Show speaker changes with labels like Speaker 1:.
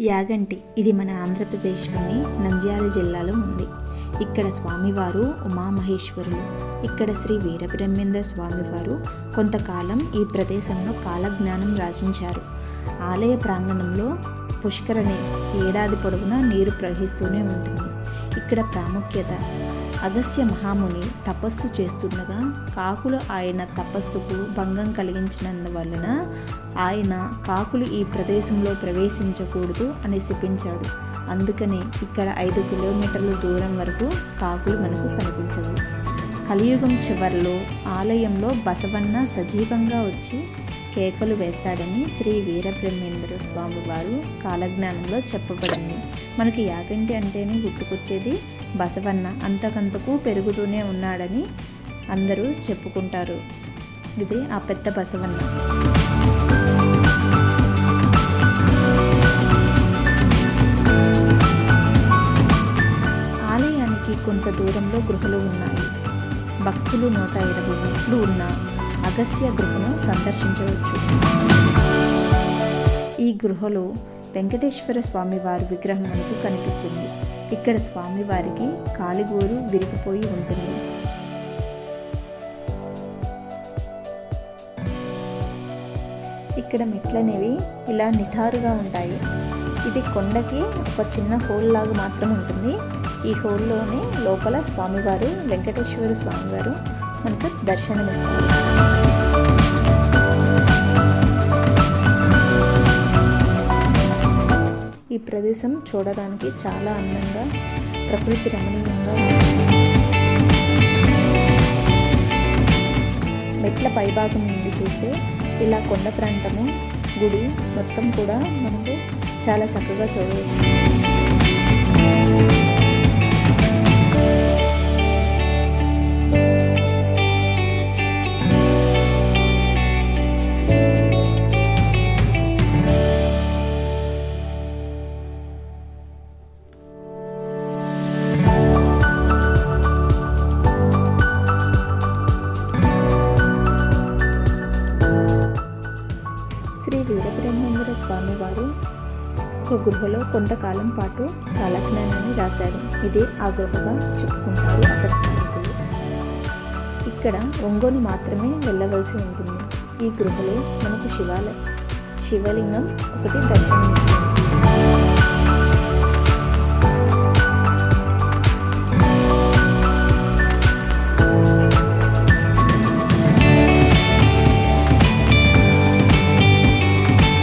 Speaker 1: యాగంటి. ఇది మన ఆంధ్రప్రదేశ్లోని నంద్యాల జిల్లాలో ఉంది. ఇక్కడ స్వామివారు ఉమామహేశ్వరులు. ఇక్కడ శ్రీ వీరబ్రహ్మేంద్ర స్వామివారు కొంతకాలం ఈ ప్రదేశంలో కాలజ్ఞానం రాజించారు ఆలయ ప్రాంగణంలో పుష్కరణి ఏడాది పొడవునా నీరు ప్రవహిస్తూనే ఉంటుంది. ఇక్కడ ప్రాముఖ్యత అగస్య మహాముని తపస్సు చేస్తుండగా కాకులు ఆయన తపస్సుకు భంగం కలిగించినందువలన ఆయన కాకులు ఈ ప్రదేశంలో ప్రవేశించకూడదు అని శపించాడు. అందుకనే ఇక్కడ ఐదు కిలోమీటర్ల దూరం వరకు కాకులు మనకు కనిపించవు. కలియుగం చివరిలో ఆలయంలో బసవన్న సజీవంగా వచ్చి కేకలు వేస్తాడని శ్రీ వీరబ్రహ్మేంద్ర స్వామి వారు కాలజ్ఞానంలో చెప్పబడింది. మనకి యాగంటి అంటేనే గుర్తుకొచ్చేది బసవన్న అంతకంతకు పెరుగుతూనే ఉన్నాడని అందరూ చెప్పుకుంటారు. ఇది ఆ పెద్ద బసవన్న. ఆలయానికి కొంత దూరంలో గృహలు ఉన్నాయి. భక్తులు నూట ఇరవై మెట్లు ఉన్న అగస్య గృహను సందర్శించవచ్చు. ఈ గృహలో వెంకటేశ్వర స్వామి వారి విగ్రహం మనకు కనిపిస్తుంది. ఇక్కడ స్వామివారికి కాలిగోరు విరిగిపోయి ఉంటుంది. ఇక్కడ మెట్లనేవి ఇలా నిఠారుగా ఉంటాయి. ఇది కొండకి ఒక చిన్న హోల్ లాగా మాత్రం ఉంటుంది. ఈ హోల్లోనే లోపల స్వామివారు వెంకటేశ్వర స్వామివారు మనకు దర్శనమిస్తారు. ప్రదేశం చూడడానికి చాలా అందంగా ప్రకృతి రమణీయంగా ఉంటుంది మెట్ల పైభాగం నుండి చూస్తే ఇలా కొండ ప్రాంతము గుడి మొత్తం కూడా మనకు చాలా చక్కగా చూడవచ్చు. శ్రీ వీరబ్రహ్మేంద్ర స్వామి వారు ఒక గుహలో కొంతకాలం పాటు కాలజ్ఞానాన్ని రాశారు. ఇదే ఆ గుహగా చెప్పుకుంటారు అక్కడ స్థానికులు ఇక్కడ ఒంగోని మాత్రమే వెళ్ళవలసి ఉంటుంది. ఈ గృహలో మనకు శివాలయం శివలింగం ఒకటి దర్శనం